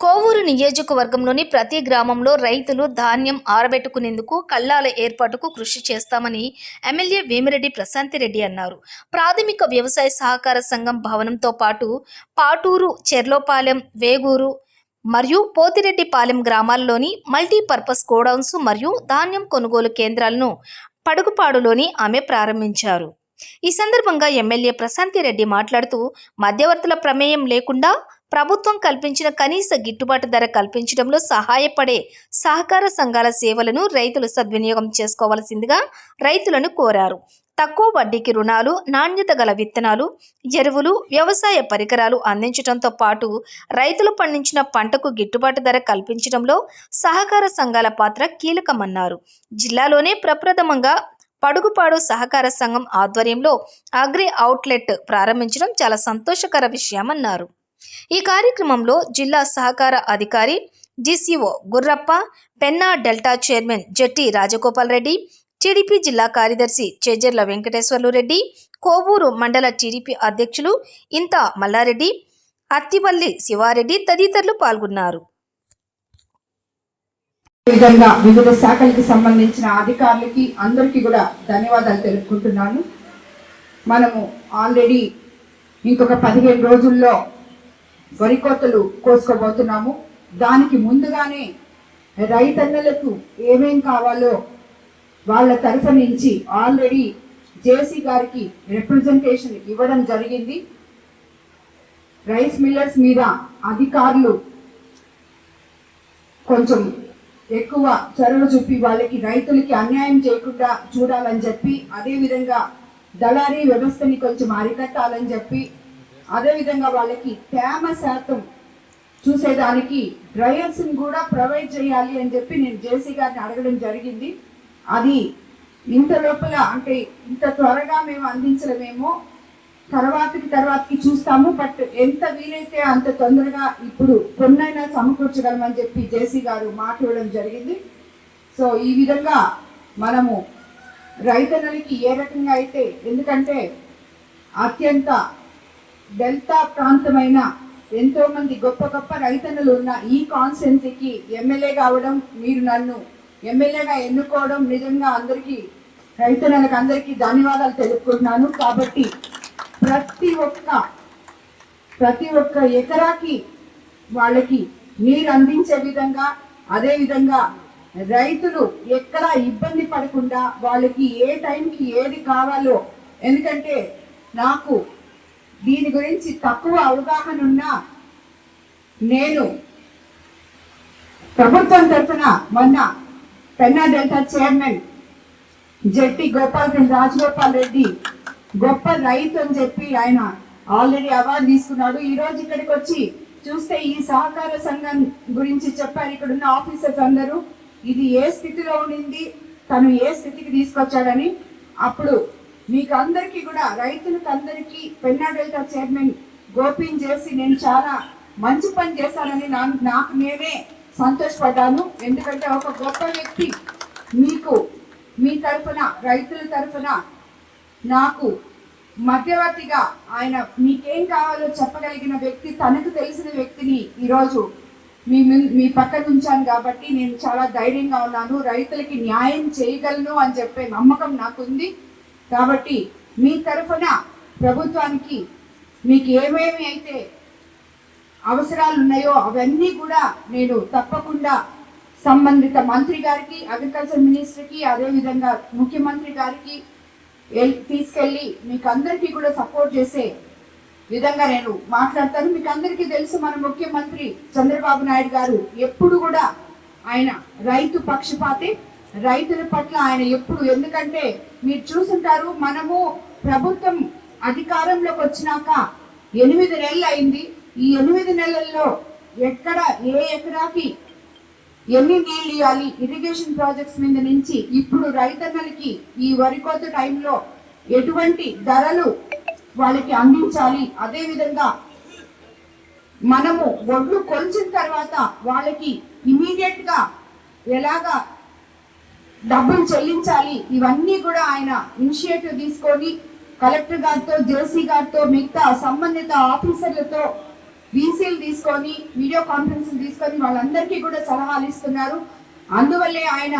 కోవూరు నియోజకవర్గంలోని ప్రతి గ్రామంలో రైతులు ధాన్యం ఆరబెట్టుకునేందుకు కళ్ళాల ఏర్పాటుకు కృషి చేస్తామని ఎమ్మెల్యే వేమిరెడ్డి ప్రశాంతిరెడ్డి అన్నారు. ప్రాథమిక వ్యవసాయ సహకార సంఘం భవనంతో పాటు పాటూరు చెర్లోపాలెం వేగూరు మరియు పోతిరెడ్డిపాలెం గ్రామాల్లోని మల్టీపర్పస్ గోడౌన్స్ మరియు ధాన్యం కొనుగోలు కేంద్రాలను పడుగుపాడులోని ఆమె ప్రారంభించారు. ఈ సందర్భంగా ఎమ్మెల్యే ప్రశాంతిరెడ్డి మాట్లాడుతూ మధ్యవర్తుల ప్రమేయం లేకుండా ప్రభుత్వం కల్పించిన కనీస గిట్టుబాటు ధర కల్పించడంలో సహాయపడే సహకార సంఘాల సేవలను రైతులు సద్వినియోగం చేసుకోవాల్సిందిగా రైతులను కోరారు. తక్కువ వడ్డీకి రుణాలు నాణ్యత గల విత్తనాలు ఎరువులు వ్యవసాయ పరికరాలు అందించడంతో పాటు రైతులు పండించిన పంటకు గిట్టుబాటు ధర కల్పించడంలో సహకార సంఘాల పాత్ర కీలకమన్నారు. జిల్లాలోనే ప్రప్రథమంగా పడుగుపాడు సహకార సంఘం ఆధ్వర్యంలో అగ్రి అవుట్లెట్ ప్రారంభించడం చాలా సంతోషకర విషయమన్నారు. ఈ కార్యక్రమంలో జిల్లా సహకార అధికారి DCO Gurrappa Penna delta chairman Jatti Rajagopal Reddy TDP జిల్లా కార్యదర్శి చేజర్ల వెంకటేశ్వర్లు రెడ్డి కోవూరు మండల టీడీపీ అధ్యక్షులు ఇంత మల్లారెడ్డి అత్తివల్లి శివారెడ్డి తదితరులు పాల్గొన్నారు. విధంగా వివిధ శాఖలకి సంబంధించిన అధికారులకి అందరికీ కూడా ధన్యవాదాలు తెలుపుకుంటున్నాను. మనము ఆల్రెడీ ఇంకొక పదిహేను రోజుల్లో వరి కోతలు కోసుకోబోతున్నాము. దానికి ముందుగానే రైతన్నలకు ఏమేం కావాలో వాళ్ళ తరఫు నుంచి ఆల్రెడీ జేసీ గారికి రిప్రజెంటేషన్ ఇవ్వడం జరిగింది. రైస్ మిల్లర్స్ మీద అధికారులు కొంచెం ఎక్కువ చొరవ చూపి వాళ్ళకి రైతులకి అన్యాయం చేయకుండా చూడాలని చెప్పి అదేవిధంగా దళారీ వ్యవస్థని కొంచెం అరికట్టాలని చెప్పి అదేవిధంగా వాళ్ళకి తేమ శాతం చూసేదానికి డ్రైవర్స్ని కూడా ప్రొవైడ్ చేయాలి అని చెప్పి నేను జేసీ గారిని అడగడం జరిగింది. అది ఇంత లోపల అంటే ఇంత త్వరగా మేము అందించడమేమో తర్వాతకి తర్వాతకి చూస్తాము. బట్ ఎంత వీలైతే అంత తొందరగా ఇప్పుడు కొన్నైనా సమకూర్చగలమని చెప్పి జేసీ గారు మాట్లాడడం జరిగింది. సో ఈ విధంగా మనము రైతన్నలకి ఏ రకంగా అయితే ఎందుకంటే అత్యంత డెల్టా ప్రాంతమైన ఎంతో మంది గొప్ప గొప్ప రైతన్నలు ఉన్న ఈ కాన్స్టెన్సీకి ఎమ్మెల్యే కావడం మీరు నన్ను ఎమ్మెల్యేగా ఎన్నుకోవడం నిజంగా అందరికీ రైతన్నులకు అందరికీ ధన్యవాదాలు తెలుపుకుంటున్నాను. కాబట్టి ప్రతి ఒక్క ప్రతి ఒక్క ఎకరాకి వాళ్ళకి నీరు అందించే విధంగా అదేవిధంగా రైతులు ఎక్కడ ఇబ్బంది పడకుండా వాళ్ళకి ఏ టైంకి ఏది కావాలో ఎందుకంటే నాకు దీని గురించి తక్కువ అవగాహన ఉన్నా నేను ప్రభుత్వం తరఫున మొన్న పెన్నా డెల్టా చైర్మన్ జట్టి గోపాల్ రాజగోపాల్ రెడ్డి గొప్ప రైతు అని చెప్పి ఆయన ఆల్రెడీ అవార్డు తీసుకున్నాడు. ఈ రోజు ఇక్కడికి వచ్చి చూస్తే ఈ సహకార సంఘం గురించి చెప్పారు. ఇక్కడ ఉన్న ఆఫీసర్స్ అందరూ ఇది ఏ స్థితిలో ఉండింది తను ఏ స్థితికి తీసుకొచ్చాడని అప్పుడు మీకు అందరికీ కూడా రైతులకు అందరికీ పెన్నా డెల్టా చైర్మన్ గోపిన్ చేసి నేను చాలా మంచి పని చేశానని నాకు నేనే సంతోషపడ్డాను. ఎందుకంటే ఒక గొప్ప వ్యక్తి మీకు మీ తరఫున రైతుల తరఫున నాకు మధ్యవర్తిగా ఆయన మీకేం కావాలో చెప్పగలిగిన వ్యక్తి తనకు తెలిసిన వ్యక్తిని ఈరోజు మీ మీ పక్కన ఉంచాను కాబట్టి నేను చాలా ధైర్యంగా ఉన్నాను. రైతులకి న్యాయం చేయగలను అని చెప్పే నమ్మకం నాకుంది. కాబట్టి మీ తరఫున ప్రభుత్వానికి మీకు ఏమేమి అయితే అవసరాలు ఉన్నాయో అవన్నీ కూడా నేను తప్పకుండా సంబంధిత మంత్రి గారికి అగ్రికల్చర్ మినిస్టర్కి అదేవిధంగా ముఖ్యమంత్రి గారికి తీసుకెళ్ళి మీకు అందరికీ కూడా సపోర్ట్ చేసే విధంగా నేను మాట్లాడతాను. మీకు అందరికీ తెలుసు మన ముఖ్యమంత్రి చంద్రబాబు నాయుడు గారు ఎప్పుడు కూడా ఆయన రైతు పక్షపాతే. రైతుల పట్ల ఆయన ఎప్పుడు ఎందుకంటే మీరు చూసుంటారు మనము ప్రభుత్వం అధికారంలోకి వచ్చినాక ఎనిమిది నెలలు అయింది. ఈ ఎనిమిది నెలల్లో ఎక్కడ ఏ ఎకరాకి ఎన్ని నీళ్ళు ఇవ్వాలి? ఇరిగేషన్ ప్రాజెక్ట్స్ మీద నుంచి ఇప్పుడు రైతన్నలకి ఈ వరి కోత టైంలో ఎటువంటి ధరలు వాళ్ళకి అందించాలి? అదేవిధంగా మనము ఒడ్లు కొలిచిన తర్వాత వాళ్ళకి ఇమీడియట్గా ఎలాగా డబ్బులు చెల్లించాలి. ఇవన్నీ కూడా ఆయన ఇనిషియేటివ్ తీసుకొని కలెక్టర్ గారితో జేసీ గారితో మిగతా సంబంధిత ఆఫీసర్లతో వీసీలు తీసుకొని వీడియో కాన్ఫరెన్స్లు తీసుకొని వాళ్ళందరికీ కూడా సలహాలు ఇస్తున్నారు. అందువల్లే ఆయన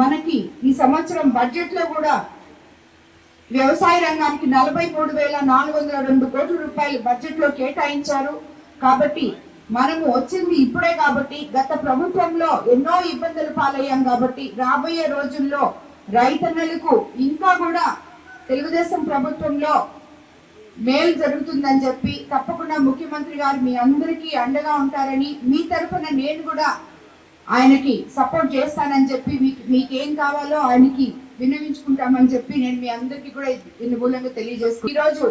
మనకి ఈ సంవత్సరం బడ్జెట్లో కూడా వ్యవసాయ రంగానికి నలభై మూడు వేల నాలుగు వందల రెండు కోట్ల రూపాయలు బడ్జెట్లో కేటాయించారు. కాబట్టి మనము వచ్చింది ఇప్పుడే కాబట్టి గత ప్రభుత్వంలో ఎన్నో ఇబ్బందులు పాలయ్యాం కాబట్టి రాబోయే రోజుల్లో రైతన్నలకు ఇంకా కూడా తెలుగుదేశం ప్రభుత్వంలో మేలు జరుగుతుందని చెప్పి తప్పకుండా ముఖ్యమంత్రి గారు మీ అందరికీ అండగా ఉంటారని మీ తరఫున నేను కూడా ఆయనకి సపోర్ట్ చేస్తానని చెప్పి మీకు మీకేం కావాలో ఆయనకి వినియోగించుకుంటామని చెప్పి నేను మీ అందరికీ కూడా ఇందు మూలంగా తెలియజేస్తాను ఈరోజు